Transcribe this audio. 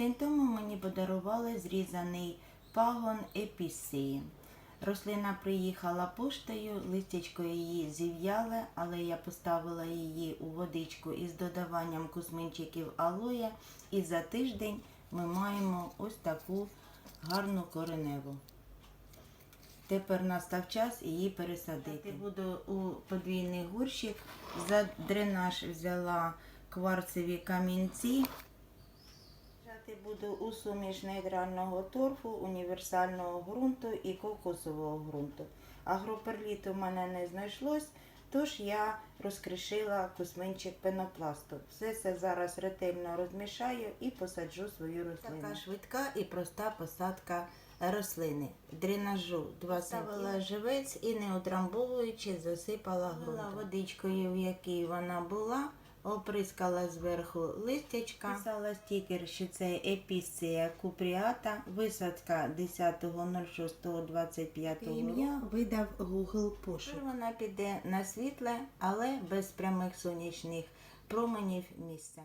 Тиждень тому мені подарували зрізаний пагон епісії. Рослина приїхала поштою, листячко її зів'яле, але я поставила її у водичку із додаванням кузьминчиків алоя, і за тиждень ми маємо ось таку гарну кореневу. Тепер настав час її пересадити. Буду у подвійний горщик. За дренаж взяла кварцеві камінці. Саджати буду у суміш нейтрального торфу, універсального ґрунту і кокосового ґрунту. Агроперліту в мене не знайшлось, тож я розкришила кусминчик пенопласту. Все це зараз ретельно розмішаю і посаджу свою рослину. Така швидка і проста посадка рослини. Дренажу два ставила живець і не утрамбовуючи засипала ґрунтом. водичкою, в якій вона була. Оприскала зверху листячка. Писала стікер, що це епісція купріата, висадка 10.06.25 Ім'я видав Google пошук. Вона піде на світле, але без прямих сонячних променів місця.